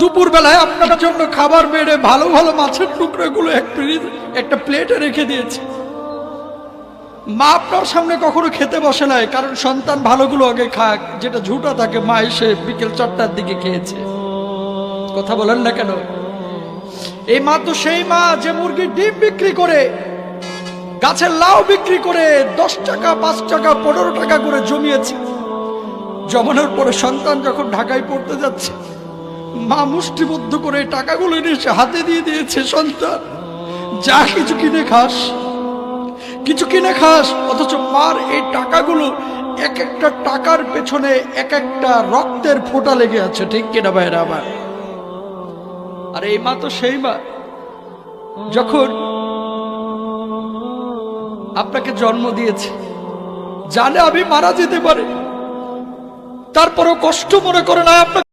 দুপুর বেলায় আপনার জন্য খাবার বেড়ে ভালো ভালো মাছের টুকরোগুলো এক একটা প্লেটে রেখে দিয়েছে। মা আপনার সামনে কখনো খেতে বসে নাই, কারণ সন্তান ভালোগুলো আগে খাক, যেটা ঝুটা থাকে, মা এসে বিকেল চারটার দিকে খেয়েছে। কথা বলেন না কেন? এই মা তো সেই মা যে মুরগির ডিম বিক্রি করে, গাছের লাউ বিক্রি করে, দশ টাকা, পাঁচ টাকা, পনেরো টাকা করে জমিয়েছে। জমানোর পরে সন্তান যখন ঢাকায় পড়তে যাচ্ছে মা মুষ্টিবদ্ধ করে টাকাগুলো এনে এসে হাতে দিয়ে দিয়েছে, সন্তান। যা কিছু কিনে খাস, কিছু কিনে খাস, অথচ মার এই টাকাগুলো এক একটা টাকার পেছনে এক একটা রক্তের ফোঁটা লেগে আছে, ঠিক কিনা ভাইরা আমার? আর এই মা তো সেই মা। যখন আপনাকে জন্ম দিয়েছে, জানে আমি মারা যেতে পারি। তারপরও কষ্ট মনে করে না আপনাকে